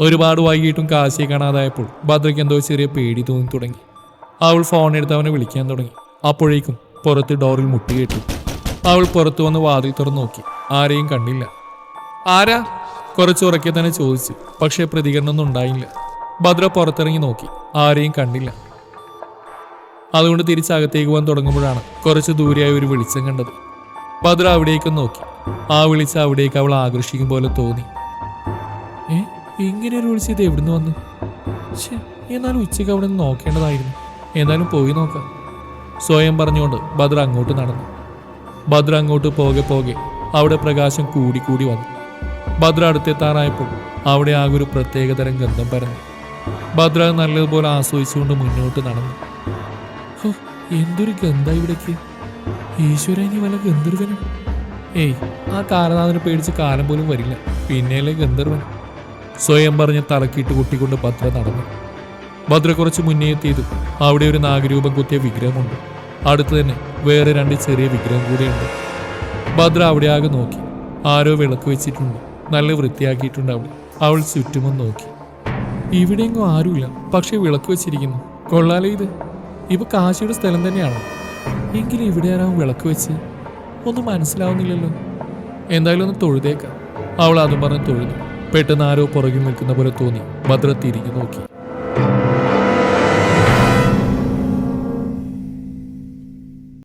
ഒരുപാട് വൈകിട്ടും കാശിയെ കാണാതായപ്പോൾ ഭദ്രയ്ക്ക് എന്തോ ചെറിയ പേടി തോന്നി തുടങ്ങി. അവൾ ഫോൺ എടുത്ത് അവനെ വിളിക്കാൻ തുടങ്ങി. അപ്പോഴേക്കും പുറത്ത് ഡോറിൽ മുട്ടി കേട്ടു. അവൾ പുറത്തു വന്ന് വാതിൽ തുറന്നു നോക്കി. ആരെയും കണ്ടില്ല. ആരാ? കുറച്ച് ഉറക്കെ തന്നെ ചോദിച്ചു. പക്ഷേ പ്രതികരണമൊന്നും ഉണ്ടായില്ല. ഭദ്ര പുറത്തിറങ്ങി നോക്കി. ആരെയും കണ്ടില്ല. അതുകൊണ്ട് തിരിച്ചകത്തേക്ക് പോകാൻ തുടങ്ങുമ്പോഴാണ് കുറച്ച് ദൂരെയായി ഒരു വെളിച്ചം കണ്ടത്. ഭദ്ര അവിടേക്കും നോക്കി. ആ വിളിച്ച അവിടേക്ക് അവൾ ആകർഷിക്കും പോലെ തോന്നി. ഇങ്ങനെ ഒരു വിളിച്ചത് എവിടുന്ന് വന്നു? എന്നാലും ഉച്ചയ്ക്ക് അവിടെ നിന്ന് നോക്കേണ്ടതായിരുന്നു. എന്നാലും പോയി നോക്കാം. സ്വയം പറഞ്ഞുകൊണ്ട് ഭദ്ര അങ്ങോട്ട് നടന്നു. ഭദ്ര അങ്ങോട്ട് പോകെ പോകെ അവിടെ പ്രകാശം കൂടി കൂടി വന്നു. ഭദ്ര അടുത്തെത്താറായപ്പോൾ അവിടെ ആകെ ഒരു പ്രത്യേകതരം ഗന്ധം പരന്നു. ഭദ്ര നല്ലതുപോലെ ആസ്വദിച്ചുകൊണ്ട് മുന്നോട്ട് നടന്നു. എന്തൊരു ഗന്ധ ഇവിടേക്ക്. ഈശ്വര ഇനി വല്ല ഗന്ധർവനും. ഏയ് ആ കാലനാഥനെ പേടിച്ച് കാലം പോലും വരില്ല. പിന്നെയല്ലേ ഗന്ധർവൻ? സ്വയം പറഞ്ഞ് തലക്കിട്ട് കുട്ടിക്കൊണ്ട് ഭദ്ര നടന്നു. ഭദ്ര കുറച്ച് മുന്നേ എത്തിയത് അവിടെ ഒരു നാഗരൂപം കുത്തിയ വിഗ്രഹമുണ്ട്. അടുത്ത് തന്നെ വേറെ രണ്ട് ചെറിയ വിഗ്രഹം കൂടിയുണ്ട്. ഭദ്ര അവിടെ ആകെ നോക്കി. ആരോ വിളക്ക് വെച്ചിട്ടുണ്ട്. നല്ല വൃത്തിയാക്കിയിട്ടുണ്ട് അവിടെ. അവൾ ചുറ്റുമൊന്ന് നോക്കി. ഇവിടെയെങ്ങും ആരുമില്ല. പക്ഷെ വിളക്ക് വെച്ചിരിക്കുന്നു. കൊള്ളാലേ ഇത്. ഇപ്പൊ കാശിയുടെ സ്ഥലം തന്നെയാണ്? എങ്കിലും ഇവിടെ ആരാവും വിളക്ക് വെച്ച്? ഒന്നും മനസ്സിലാവുന്നില്ലല്ലോ. എന്തായാലും ഒന്ന് തൊഴുതേക്കാം. അവൾ അതും പറഞ്ഞ് തൊഴുതു. പെട്ടെന്ന് ആരോ പുറകിൽ നിൽക്കുന്ന പോലെ തോന്നി. ഭദ്ര നോക്കി.